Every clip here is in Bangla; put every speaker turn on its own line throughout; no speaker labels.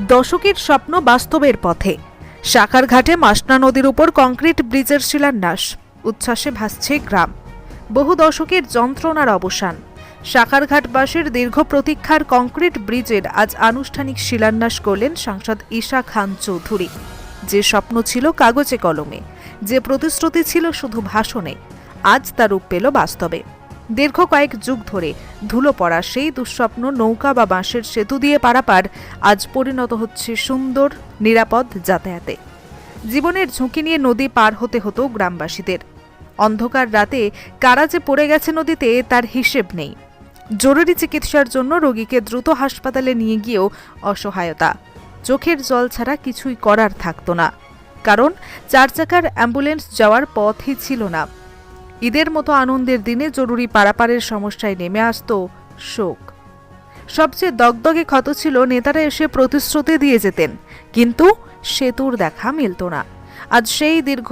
দশকের স্বপ্ন বাস্তবের পথে। সাকারঘাটে মাসনা নদীর উপর কংক্রিট ব্রিজের শিলান্যাস। উচ্ছ্বাসে ভাসছে গ্রাম। বহু দশকের যন্ত্রণার অবসান। সাকারঘাটবাসীর দীর্ঘ প্রতীক্ষার কংক্রিট ব্রিজের আজ আনুষ্ঠানিক শিলান্যাস করলেন সাংসদ ঈশা খান চৌধুরী। যে স্বপ্ন ছিল কাগজে কলমে, যে প্রতিশ্রুতি ছিল শুধু ভাষণে, আজ তা রূপ পেল বাস্তবে। দীর্ঘ কয়েক যুগ ধরে ধুলো পড়া সেই দুঃস্বপ্ন নৌকা বা বাঁশের সেতু দিয়ে পারাপার আজ পরিণত হচ্ছে সুন্দর, নিরাপদ যাতায়াতে। জীবনের ঝুঁকি নিয়ে নদী পার হতে হতো গ্রামবাসীদের। অন্ধকার রাতে কারা যে পড়ে গেছে নদীতে তার হিসেব নেই। জরুরি চিকিৎসার জন্য রোগীকে দ্রুত হাসপাতালে নিয়ে গিয়েও অসহায়তা। চোখের জল ছাড়া কিছুই করার থাকতো না। কারণ চার চাকার অ্যাম্বুলেন্স যাওয়ার পথই ছিল না। ঈদের মতো আনন্দের দিনে জরুরি পারাপারের সমস্যায় নেমে আসতো শোক। সবচেয়ে দগদগে ক্ষত ছিল নেতারা এসে প্রতিশ্রুতি দিয়ে যেতেন, কিন্তু সেতুর দেখা মিলত না। আজ সেই দীর্ঘ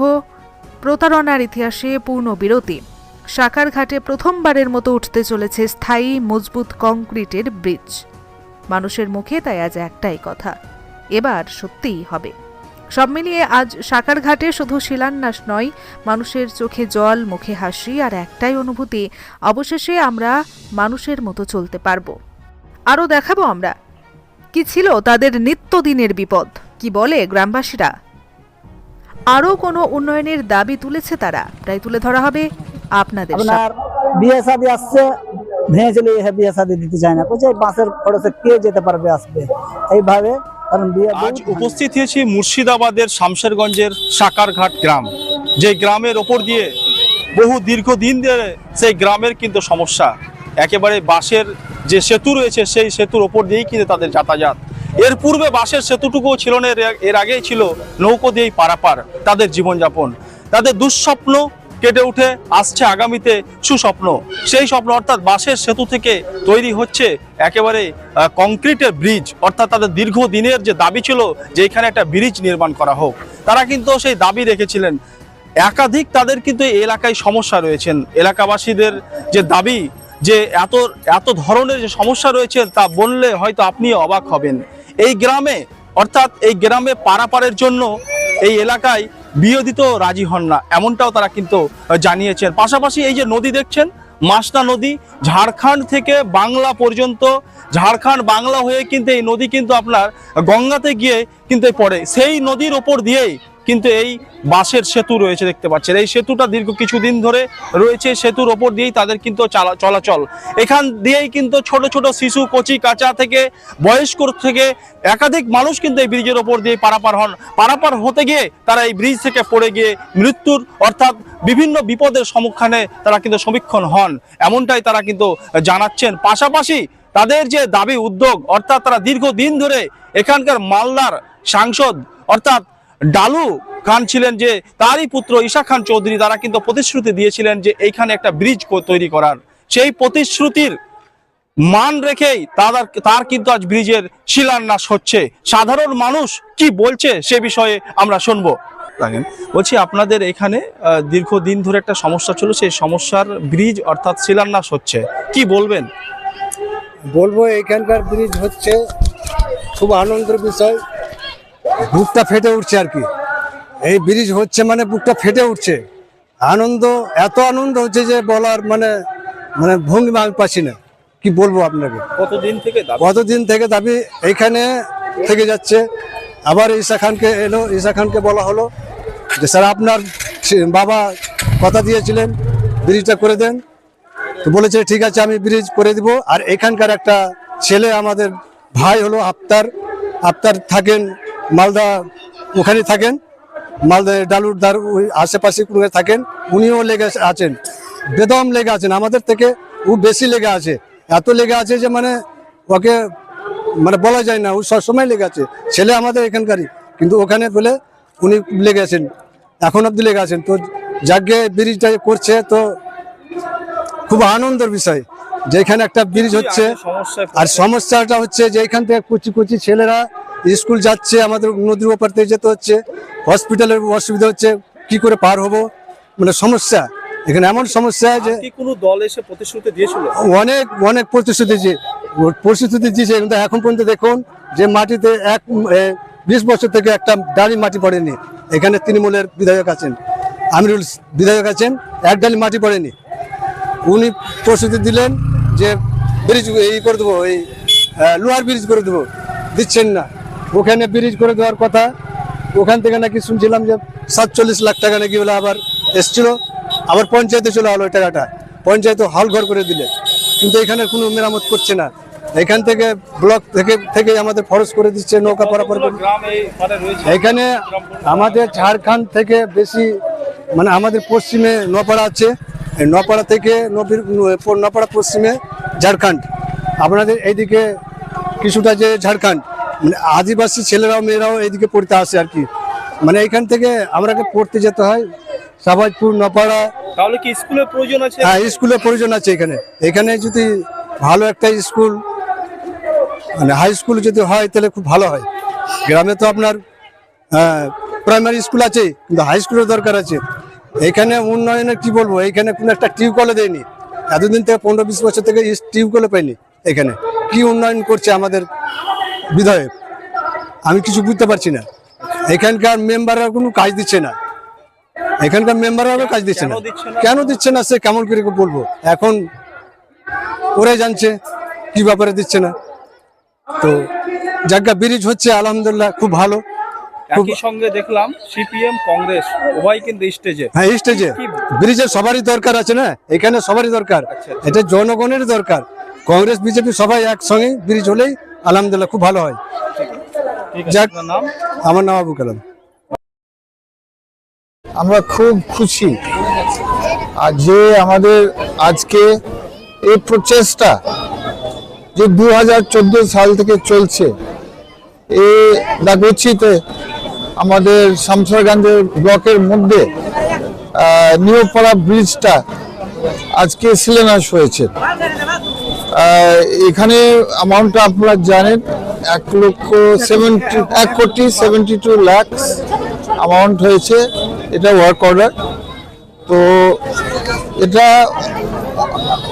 প্রতারণার ইতিহাসে পূর্ণ বিরতি। সাকার ঘাটে প্রথমবারের মতো উঠতে চলেছে স্থায়ী মজবুত কংক্রিটের ব্রিজ। মানুষের মুখে তাই আজ একটাই কথা, এবার সত্যিই হবে। সব মিলিয়ে আজ সাকার ঘাটে শুধু শিলান্যাস নয় মানুষের চোখে জল মুখে হাসি আর একটাই অনুভূতি অবশেষে আমরা মানুষের মতো চলতে পারব। আরও দেখাবো আমরা। কি ছিল তাদের নিত্যদিনের বিপদ? কি বলে গ্রামবাসীরা? আরও কোনো উন্নয়নের দাবি তুলেছে তারা? তাই তুলে ধরা হবে আপনাদের
বিয়ে শাদী আসছে ভেঙে চলে বিয়ে শাদী দিতে চায় না। বাসের খরচে কে যেতে পারবে আসবে? এইভাবে
আজ উপস্থিত হয়েছি মুর্শিদাবাদের শামশেরগঞ্জের সাকারঘাট গ্রাম। যে গ্রামের ওপর দিয়ে বহু দীর্ঘদিন ধরে সেই গ্রামের কিন্তু সমস্যা। একেবারে বাসের যে সেতু রয়েছে সেই সেতুর ওপর দিয়েই কিন্তু তাদের যাতায়াত। এর পূর্বে বাসের সেতুটুকুও ছিল না এর- এর আগেই ছিল নৌকো দিয়েই পারাপার তাদের জীবনযাপন। তাদের দুঃস্বপ্ন কেটে উঠে আসছে আগামীতে সুস্বপ্ন। সেই স্বপ্ন অর্থাৎ বাঁশের সেতু থেকে তৈরি হচ্ছে একেবারে কংক্রিটের ব্রিজ, অর্থাৎ তাদের দীর্ঘ দিনের যে দাবি ছিল যে এখানে একটা ব্রিজ নির্মাণ করা হোক। তারা কিন্তু সেই দাবি রেখেছিলেন। একাধিক তাদের কিন্তু এই এলাকায় সমস্যা রয়েছেন। এলাকাবাসীদের যে দাবি যে এত এত ধরনের যে সমস্যা রয়েছে তা বললে হয়তো আপনি অবাক হবেন। এই গ্রামে, অর্থাৎ এই গ্রামে পারাপারের জন্য এই এলাকায় বিয়ে রাজি হন না, এমনটাও তারা কিন্তু জানিয়েছেন। পাশাপাশি এই যে নদী দেখছেন মাসনা নদী, ঝাড়খণ্ড থেকে বাংলা পর্যন্ত, ঝাড়খণ্ড বাংলা হয়ে কিন্তু এই নদী কিন্তু আপনার গঙ্গাতে গিয়ে কিন্তু পড়ে। সেই নদীর ওপর দিয়েই কিন্তু এই বাঁশের সেতু রয়েছে দেখতে পাচ্ছেন। এই সেতুটা দীর্ঘ কিছুদিন ধরে রয়েছে, সেতুর ওপর দিয়েই তাদের কিন্তু চালা- চলাচল। এখান দিয়েই কিন্তু ছোট ছোট শিশু, কচি, কাঁচা থেকে, বয়স্ক থেকে একাধিক মানুষ কিন্তু এই ব্রিজের ওপর দিয়ে পারাপার হন। পারাপার হতে গিয়ে তারা এই ব্রিজ থেকে পড়ে গিয়ে মৃত্যুর, অর্থাৎ বিভিন্ন বিপদের সম্মুখীনে তারা কিন্তু সমীক্ষণ হন। এমনটাই তারা কিন্তু জানাচ্ছেন। পাশাপাশি তাদের যে দাবি, উদ্যোগ, অর্থাৎ তারা দীর্ঘদিন ধরে এখানকার মালদার সাংসদ, অর্থাৎ ডালু খান ছিলেন যে তারই পুত্র ঈশা খান চৌধুরী তারা কিন্তু প্রতিশ্রুতি দিয়েছিলেন যে এইখানে একটা ব্রিজ তৈরি করার। সেই প্রতিশ্রুতির মান রেখেই তার তার কিন্তু আজ ব্রিজের শিলান্যাস হচ্ছে। সাধারণ মানুষ কি বলছে সে বিষয়ে আমরা শুনব। দেখেন বলছি আপনাদের এখানে দীর্ঘদিন ধরে একটা সমস্যা ছিল সেই সমস্যার ব্রিজ অর্থাৎ শিলান্যাস হচ্ছে। কি বলবেন?
বলব এখানকার ব্রিজ হচ্ছে খুব আনন্দের বিষয়। বুকটা ফেটে উঠছে আর কি। এই ব্রিজ হচ্ছে মানে বুকটা ফেটে উঠছে। আনন্দ এত আনন্দ হচ্ছে যে বলার মানে মানে ভঙ্গিমা আমি পাচ্ছি না। কি বলব আপনাকে?
কতদিন থেকে
কতদিন থেকে দাবি? এইখানে থেকে যাচ্ছে। আবার ঈশা খানকে এলো। ঈশা খানকে বলা হলো যে স্যার আপনার বাবা কথা দিয়েছিলেন ব্রিজটা করে দেন। তো বলেছে ঠিক আছে আমি ব্রিজ করে দিব। আর এখানকার একটা ছেলে আমাদের ভাই হলো আফতার। আফতার থাকেন মালদা ওখানে থাকেন মালদা ডালুর দার ওই আশেপাশে কোনো থাকেন উনিও লেগে আছেন বেদম লেগে আছেন আমাদের থেকে ও বেশি লেগে আছে এত লেগে আছে যে মানে ওকে মানে বলা যায় না ও সবসময় লেগে আছে ছেলে আমাদের এখানকারই কিন্তু ওখানে বলে উনি লেগে আছেন এখন অব্দি লেগে আছেন তো যাকে ব্রিজটা করছে তো খুব আনন্দের বিষয় যে এখানে একটা ব্রিজ হচ্ছে আর সমস্যাটা হচ্ছে যে এখান থেকে কুচি কুচি ছেলেরা স্কুল যাচ্ছে আমাদের নদীর ওপার থেকে যেতে হচ্ছে হসপিটালের অসুবিধা হচ্ছে কি করে পার হব? মানে সমস্যা। এখানে এমন সমস্যা যে
কোনো দল এসে প্রতিশ্রুতি দিয়েছিল
অনেক অনেক প্রতিশ্রুতি দিয়েছে। প্রতিশ্রুতি দিয়েছে কিন্তু এখন পর্যন্ত দেখুন যে মাটিতে এক বিশ বছর থেকে একটা ডালি মাটি পড়েনি। এখানে তৃণমূলের বিধায়ক আছেন আমিরুল বিধায়ক আছেন এক ডালি মাটি পড়েনি। উনি প্রস্তুতি দিলেন যে ব্রিজ এই করে দেবো এই লোহার ব্রিজ করে দেবো। দিচ্ছেন না। ওখানে ব্রিজ করে দেওয়ার কথা। ওখান থেকে নাকি শুনছিলাম যে সাতচল্লিশ লাখ টাকা নাকি বলে আবার এসছিল। আবার পঞ্চায়েতে চলে আলো ওই টাকাটা। পঞ্চায়েতে হল ঘর করে দিলে। কিন্তু এখানে কোনো মেরামত করছে না। এখান থেকে ব্লক থেকে থেকে আমাদের ফরস করে দিচ্ছে নৌকা পারাপার এখানে আমাদের ঝাড়খণ্ড থেকে বেশি মানে আমাদের পশ্চিমে নপাড়া আছে। নপাড়া থেকে নবীর নপাড়া পশ্চিমে ঝাড়খণ্ড। আপনাদের এইদিকে কিছুটা যে ঝাড়খণ্ড। আদিবাসী ছেলেরাও মেয়েরাও এইদিকে পড়তে আসে আর কি। মানে এইখান থেকে আমরাকে পড়তে যেতে হয় সাবাজপুর নপাড়া।
তাহলে কি স্কুলের প্রয়োজন আছে?
হ্যাঁ স্কুলের প্রয়োজন আছে এখানে। এখানে যদি ভালো একটা স্কুল মানে হাই স্কুল যদি হয় তাহলে খুব ভালো হয়। গ্রামে তো আপনার প্রাইমারি স্কুল আছে কিন্তু হাই স্কুলের দরকার আছে। এখানে উন্নয়নের কি বলব এখানে কোনো একটা টিউবওয়েলও দেয়নি। এতদিন থেকে পনেরো বিশ বছর থেকে টিউবওয়েলও পাইনি এখানে। কি উন্নয়ন করছে আমাদের বিধায়ক। আমি কিছু বুঝতে পারছি না। এখানকার মেম্বাররা কোনো কাজ দিচ্ছে না। এখানকার মেম্বাররাও কাজ দিচ্ছে না।
কেন দিচ্ছে না?
সে কেমন করে বলব? এখন ওরাই জানছে কি ব্যাপারে দিচ্ছে না। তো জায়গা ব্রিজ হচ্ছে আলহামদুলিল্লাহ খুব ভালো।
একই সঙ্গে দেখলাম সিপিএম কংগ্রেস উভয় কিন্তু স্টেজে।
হ্যাঁ স্টেজে। ব্রিজের সবারই দরকার আছে না? এখানে সবারই দরকার।
আচ্ছা।
এটা জনগণের দরকার। কংগ্রেস বিজেপি সবাই একসঙ্গে ব্রিজ হলেই আলহামদুলিল্লাহ খুব ভালো হয়। যাক।
নাম?
আমার নাম আবু কালাম।
আমরা খুব খুশি আর যে আমাদের আজকে এই প্রচেষ্টা যে দু হাজার চোদ্দ সাল থেকে চলছে এই দাগোচিতে আমাদের শামসারগঞ্জের ব্লকের মধ্যে আহ, নিউপাড়া ব্রিজটা আজকে শিলান্যাস হয়েছে। এখানে অ্যামাউন্টটা আপনারা জানেন এক লক্ষ সেভেন্টি এক কোটি সেভেন্টি টু ল্যাক্স অ্যামাউন্ট হয়েছে। এটা ওয়ার্ক অর্ডার তো এটা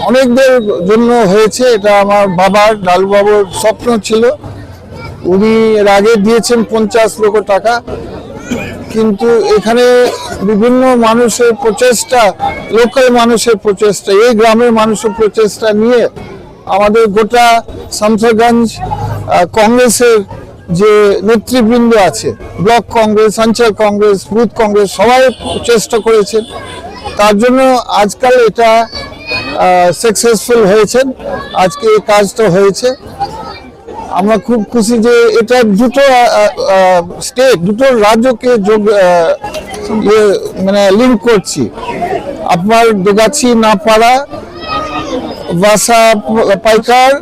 অনেকদের জন্য হয়েছে। এটা আমার বাবার, লালবাবুর স্বপ্ন ছিল। উনি এর আগে দিয়েছেন পঞ্চাশ লক্ষ টাকা। কিন্তু এখানে বিভিন্ন মানুষের প্রচেষ্টা লোকাল মানুষের প্রচেষ্টা, এই গ্রামের মানুষের প্রচেষ্টা নিয়ে আমাদের গোটা শামসারগঞ্জ কংগ্রেসের যে নেতৃবৃন্দ আছে ব্লক কংগ্রেস অঞ্চল কংগ্রেস বুথ কংগ্রেস সবাই চেষ্টা করেছেন। তার জন্য আজকাল এটা সাকসেসফুল হয়েছেন। আজকে এই কাজটা হয়েছে। আমরা খুব খুশি যে এটা দুটো স্টেট দুটো রাজ্যকে যোগ ইয়ে, মানে লিঙ্ক করছি। আপনার দোগাছি নাপাড়া বাসা পাইকার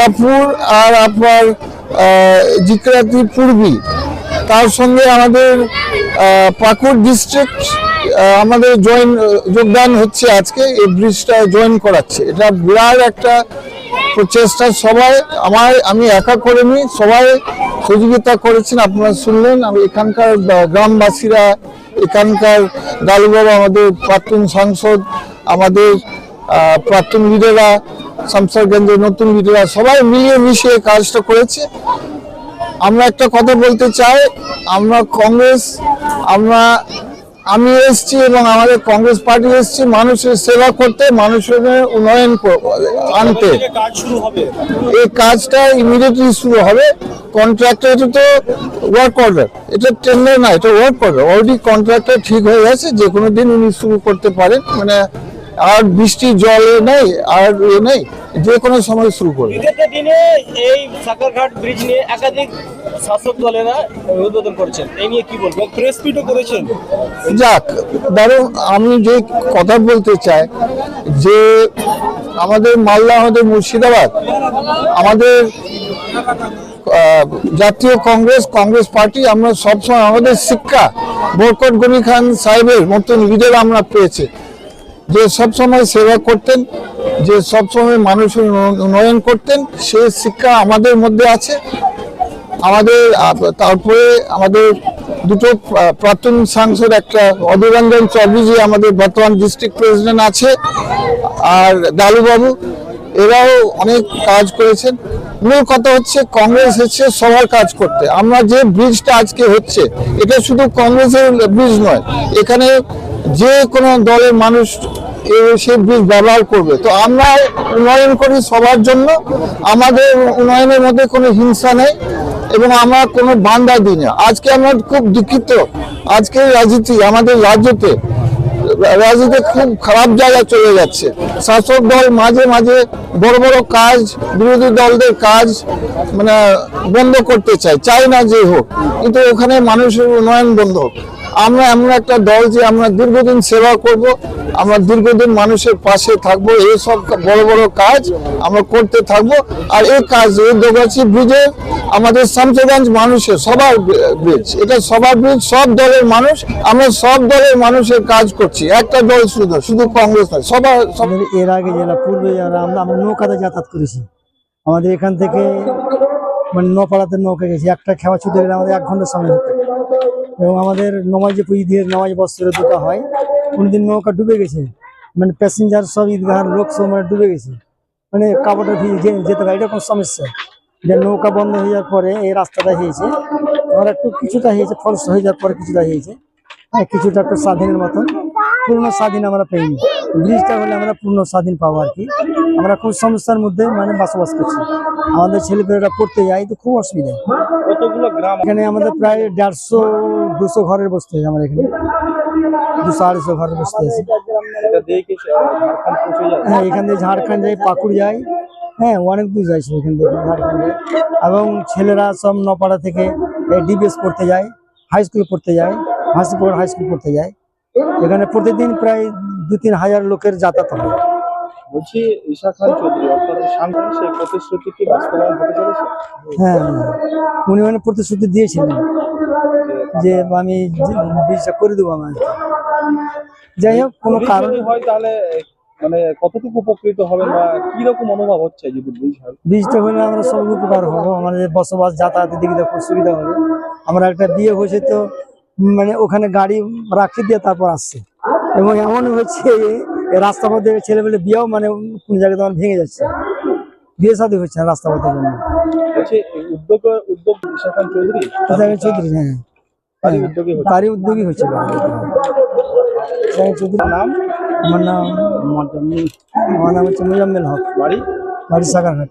রাপুর আর আপনার জিকরাতি পূর্বী। তার সঙ্গে আমাদের পাকুড় ডিস্ট্রিক্ট আমাদের জয়েন যোগদান হচ্ছে আজকে, এই ব্রিজটা জয়েন করাচ্ছে। এটা বিরাট একটা প্রচেষ্টা সবাই, আমার, আমি একা করিনি, সবাই সহযোগিতা করেছেন, আপনারা শুনলেন, আমি এখানকার গ্রামবাসীরা, এখানকার ডালুবাবা আমাদের প্রাক্তন সাংসদ, আমাদের প্রাক্তন লিডাররা শামসারগঞ্জের নতুন লিডাররা সবাই মিলিয়ে মিশিয়ে কাজটা করেছে। আমরা একটা কথা বলতে চাই, আমরা কংগ্রেস, আমরা, আমি এসেছি এবং আমাদের কংগ্রেস পার্টি এসেছি মানুষের সেবা করতে, মানুষের উন্নয়ন আনতে। এই কাজটা ইমিডিয়েটলি শুরু হবে। কন্ট্রাক্টর এটা তো ওয়ার্ক অর্ডার এটা টেন্ডার না, এটা ওয়ার্ক অর্ডার অলরেডি কন্ট্রাক্টর ঠিক হয়ে গেছে যে কোনো দিন উনি শুরু করতে পারেন। মানে আর বৃষ্টি জলে নেই আর এ নেই যে কোনো সময় শুরু করবে।
দিনে এই সাকারঘাট ব্রিজ নিয়ে একাধিক শাসক দলেরা উদ্বোধন করেছেন। এই নিয়ে কি বলব প্রেস মিটও করেছেন।
যাক ধরো আমি যে কথা বলতে চাই যে আমাদের মালদা আমাদের মুর্শিদাবাদ আমাদের জাতীয় কংগ্রেস কংগ্রেস পার্টি আমরা সবসময় আমাদের শিক্ষা বরকত গনি খান সাহেবের মতন লিডার আমরা পেয়েছি। যে সবসময় সেবা করতেন, যে সবসময় মানুষের উন্নয়ন করতেন সেই শিক্ষা আমাদের মধ্যে আছে। আমাদের তারপরে আমাদের দুটো প্রাক্তন সাংসদ, একটা অধীর চৌধুরী, আমাদের বর্তমান ডিস্ট্রিক্ট প্রেসিডেন্ট আছে, আর দালুবাবু এরাও অনেক কাজ করেছেন। মূল কথা হচ্ছে কংগ্রেস হচ্ছে সবার কাজ করতে। আমরা যে ব্রিজটা আজকে হচ্ছে, এটা শুধু কংগ্রেসের ব্রিজ নয়, এখানে যে কোনো দলের মানুষ সেই ব্রিজ ব্যবহার করবে। তো আমরা উন্নয়ন করি সবার জন্য। আমাদের উন্নয়নের মধ্যে কোনো হিংসা নেই এবং আমরা কোনো বান্দা দিই না। আজকে আমরা খুব দুঃখিত। আজকে রাজনীতি আমাদের রাজ্যতে, রাজনীতি খুব খারাপ জায়গায় চলে যাচ্ছে। শাসক দল মাঝে মাঝে বড় বড় কাজ, বিরোধী দলদের কাজ মানে বন্ধ করতে চায়। চাই না যে হোক, কিন্তু ওখানে মানুষের উন্নয়ন বন্ধ হোক। আমরা এমন একটা দল যে আমরা দীর্ঘদিন সেবা করব, আমরা দীর্ঘদিন মানুষের পাশে থাকব, এই সব বড় বড় কাজ আমরা করতে থাকব। আর এই কাজ, এই ব্রিজে আমাদের শামসেগঞ্জ মানুষের সবার ব্রিজ, এটা সবার ব্রিজ, সব দলের মানুষ, আমরা সব দলের মানুষের কাজ করছি। একটা দল শুধু শুধু কংগ্রেস নয়, সবার, সব
এর আগে যারা পূর্বে যারা, আমরা আমরা নৌকাতে যাতায়াত করেছি। আমাদের এখান থেকে মানে নপাড়াতে নৌকা গেছি, একটা খেওয়া ছুটে গেলে আমাদের এক ঘণ্টার সময় হতো। এবং আমাদের নমাজে পুঁজি দিয়ে নমাজ বস্ত্র দুটো হয়। কোনোদিন নৌকা ডুবে গেছে। মানে প্যাসেঞ্জার সব ঈদগাহার লোক সব মানে ডুবে গেছে। মানে কাপড়টা যেতে পারে এরকম সমস্যা। যে নৌকা বন্ধ হয়ে যাওয়ার পরে এই রাস্তাটা হয়েছে। আমার একটু কিছুটা হয়েছে ফলস হয়ে যাওয়ার পরে কিছুটা হয়েছে। হ্যাঁ কিছুটা একটু স্বাধীনের মতন। পূর্ণ স্বাধীন আমরা পাইনি। ব্রিজটা হলে আমরা পূর্ণ স্বাধীন পাবো আর কি। আমরা খুব সমস্যার মধ্যে মানে বসবাস করছি। আমাদের ছেলেপেলেরা পড়তে যায় তো খুব অসুবিধা।
কতগুলো গ্রাম?
এখানে আমাদের প্রায় দেড়শো দুশো ঘরের বসতে আছে আমার এখানে। দুশো আড়াইশো ঘরের বসতে আছে।
ঝাড়খণ্ড যায়?
হ্যাঁ এখান থেকে ঝাড়খণ্ড যাই পাকুড় যাই হ্যাঁ অনেক দূর যাই এখান থেকে ঝাড়খণ্ড যায় এবং ছেলেরা সব নপাড়া থেকে ডিবিএস পড়তে যায় হাই স্কুল পড়তে যায় হাসিপুর হাই স্কুল পড়তে যায়। এখানে প্রতিদিন প্রায় দু তিন হাজার লোকের যাতায়াত হয়।
বলছি ঈশা খান চৌধুরী অর্থাৎ সাংসদ সেই প্রতিশ্রুতি কি বাস্তবায়ন হতে চলেছে?
হ্যাঁ উনি মানে প্রতিশ্রুতি দিয়েছিলেন যে আমি বিষটা করে দেবো আমার। যাই হোক কোনো কারণ
হয় তাহলে মানে কতটুকু উপকৃত হবেন বা কি রকম অনুভব হচ্ছে যদি হয়?
বীজটা হলে আমরা সব উপকার হব আমাদের বসবাস যাতায়াতের দিকে খুব সুবিধা হবে। আমরা একটা বিয়ে হয়েছে তো মানে ওখানে গাড়ি রাখি দিয়ে তারপর আসছে। এবং এমন হচ্ছে এই রাস্তা পথে ছেলেমেলে বিয়েও মানে কোন জায়গায় তোমার ভেঙে যাচ্ছে। বিয়ে শাদী হচ্ছে না রাস্তা পথের জন্য।
উদ্যোগ উদ্যোগ চৌধুরী
চৌধুরী হ্যাঁ।
তারই উদ্যোগী হচ্ছে। নাম?
আমার নাম আমার নাম হচ্ছে মুজাম্মেল হক।
বাড়ি?
বাড়ি সাগারঘাট